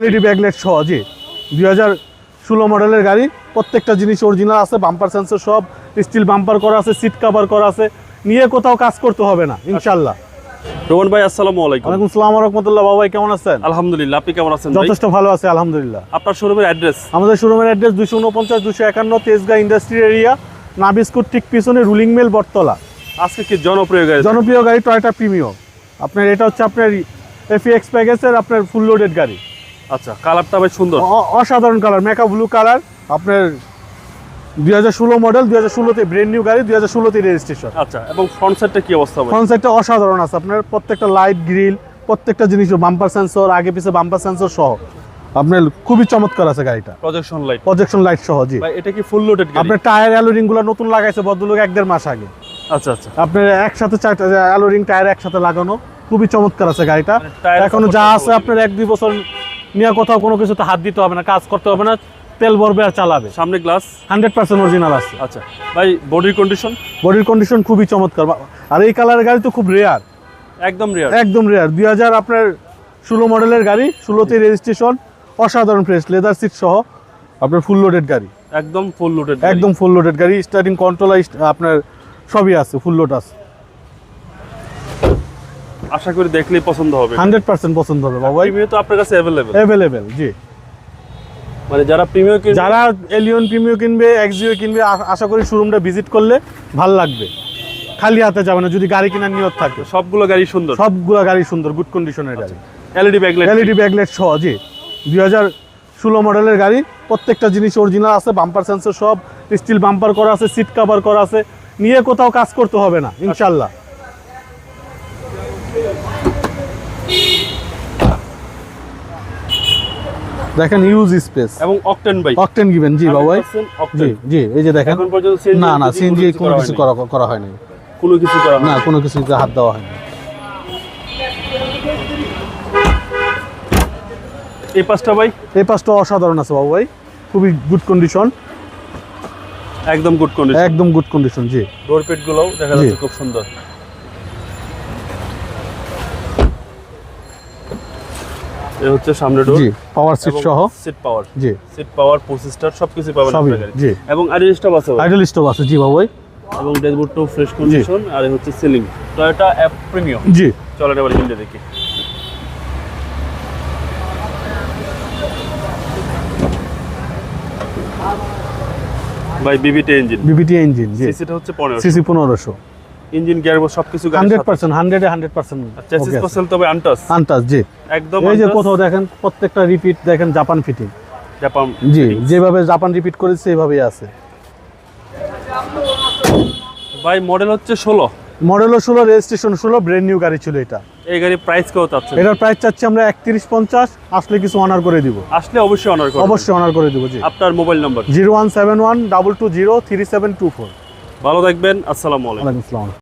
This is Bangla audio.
এলইডি ব্যাকলাইট সহ জি। দুই হাজার ষোলো মডেলের গাড়ি প্রত্যেকটা জিনিস অরিজিনাল আছে বাম্পার সেন্সর সব স্টিল বাম্পার করা আছে সিট কাভার করা আছে নিয়ে কোথাও কাজ করতে হবে না ইনশাল্লাহ রোহন ভাই আসসালামু আলাইকুম। ওয়ালাইকুম সালাম রহমতুল্লাহ কেমন আছেন? আলহামদুলিল্লাহ আপনি কেমন আছেন যথেষ্ট ভালো আছে আলহামদুলিল্লাহ। আপনার শোরুমের অ্যাড্রেস আমাদের শোরুমের অ্যাড্রেস দুশো উনপঞ্চাশ দুশো একান্ন তেজগাঁ ইন্ডাস্ট্রি এরিয়া নাবিস্কুট ঠিক পিছনে রুলিং মেল বটতলা। আজকে কি জনপ্রিয় গাড়ি? জনপ্রিয় গাড়ি টয়টা প্রিমিয়ম আপনার এটা হচ্ছে আপনার এফিএক্স প্যাকেজের আপনার ফুল লোডেড গাড়ি। আচ্ছা কালারটা ভাই সুন্দর। অসাধারণ কালার মেকা ব্লু কালার। আপনার দুই হাজার ষোলো মডেল দুই হাজার ষোলোতে ব্রেন্ড নিউ গাড়ি দুই হাজার ষোলোতে রেজিস্ট্রেশন আচ্ছা এবং ফ্রন্ট সাইডটা কি অবস্থা ভাই কনসেপ্টটা অসাধারণ আছে। আপনার প্রত্যেকটা লাইট গ্রিল প্রত্যেকটা জিনিস বাম্পার সেন্সর আগে পিছে বাম্পার সেন্সর সহ। আপনার খুবই চমৎকার আছে গাড়িটা। প্রজেকশন লাইট প্রজেকশন লাইট সহ জি। ভাই এটা কি ফুল লোডেড আপনার টায়ার অ্যালোরিংগুলো নতুন লাগাইছে ভদ্রলোক এক দেড় মাস আগে। আচ্ছা আচ্ছা। আপনার একসাথে চারটা অ্যালোরিং টায়ার একসাথে লাগানো খুবই চমৎকার আছে গাড়িটা। মানে এখনও যা আছে আপনার এক দুই বছর নিয়ে কোথাও কোনো কিছুতে হাত দিতে হবে না কাজ করতে হবে না তেল ভরবে আর চালাবে। সামনে গ্লাস হান্ড্রেড পার্সেন্ট অরিজিনাল আছে। আচ্ছা ভাই বডির কন্ডিশন বডির কন্ডিশন খুবই চমৎকার। আর এই কালারের গাড়ি তো খুব রেয়ার একদম রেয়ার একদম রেয়ার দুই হাজার আপনার ষোলো মডেলের গাড়ি ষোলোতে রেজিস্ট্রেশন অসাধারণ ফ্রেশ লেদার সিট সহ আপনার ফুল লোডেড গাড়ি। একদম ফুল লোডেড একদম ফুল লোডেড গাড়ি স্টার্টিং কন্ট্রোল আপনার সবই আছে ফুল লোড আছে। আশা করি দেখলেই পছন্দ হবে। হান্ড্রেড পার্সেন্ট পছন্দ হবে বাবা প্রিমিয়ার তো আপনার কাছে অ্যাভেলেবেল অ্যাভেলেবেল জি। মানে যারা প্রিমিয়ার কিনবে যারা এলিয়ন প্রিমিও কিনবে এক্সিও কিনবে আশা করি শোরুমটা ভিজিট করলে ভালো লাগবে। খালি হাতে যাবে না যদি গাড়ি কেনার নিয়ত থাকে। সবগুলো গাড়ি সুন্দর। সবগুলা গাড়ি সুন্দর গুড। কন্ডিশনের গাড়ি এলইডি ব্যাকলাইট এলইডি ব্যাকলাইট সহ জি। দুই হাজার ষোলো মডেলের গাড়ি প্রত্যেকটা জিনিস অরিজিনাল আছে বাম্পার সেন্সর সব স্টিল বাম্পার করা আছে সিট কভার করা আছে। নিয়ে কোথাও কাজ করতে হবে না ইনশাল্লাহ দেখেন ইউজ স্পেস এবং অকটেন বাই অকটেন গিভেন জি বাবাই। জি জি এই যে দেখেন। এখন পর্যন্ত CNG না না সিএনজি কোনো কিছু করা করা হয়নি। কোনো কিছু করা না কোনো কিছুতে হাত দেওয়া হয়নি। এই পাঁচটা ভাই এই পাশটা অসাধারণ আছে বাবু ভাই খুবই গুড কন্ডিশন একদম গুড কন্ডিশন একদম গুড কন্ডিশন জি। ডোর পেট গুলোও দেখা যাচ্ছে খুব সুন্দর। এই হচ্ছে সামনে ডোর জি পাওয়ার সিট সহ। সিট পাওয়ার জি। সিট পাওয়ার পোস্টার সবকিছু পাবেন আপনার গাড়ি জি। এবং আইডল স্টপ আছে। আইডল স্টপ আছে জি বাবু এবং ড্যাশবোর্ডটাও ফ্রেশ কন্ডিশন আর হচ্ছে সিলিং টয়োটা অ্যাপ প্রিমিয়াম জি। চলেন এবার হিন্দি দেখি। ভাই বিবিটি ইঞ্জিন বিবিটি ইঞ্জিন জি। সিসিটা হচ্ছে পনেরো সিসি পনেরোশো। ইঞ্জিন গিয়ার সবকিছু গাড়ির হান্ড্রেড সাথে পার্সেন্ট হান্ড্রেডে হান্ড্রেড পার্সেন্ট। চেসিস পাসেল তবে আনটাস আনটাস জি। একদম এই যে কোথাও দেখেন প্রত্যেকটা রিপিট দেখেন জাপান ফিটিং জাপান জি যেভাবে জাপান রিপিট করেছে আছে। ভাই মডেল হচ্ছে ষোলো। মডেলও ষোলো রেজিস্ট্রেশন ষোলো ব্র্যান্ড নিউ গাড়ি ছিল এটা। এই গাড়ি প্রাইস কেউ চাচ্ছে এটার প্রাইস চাচ্ছি আমরা একত্রিশ পঞ্চাশ আসলে কিছু অনার করে দিব। আসলে অবশ্যই অনার করবেন অবশ্যই অনার করে দিব জি। আপনার mobile number zero one seven one double two zero three seven two four ভালো থাকবেন আসসালামু আলাইকুম। আসসালাম।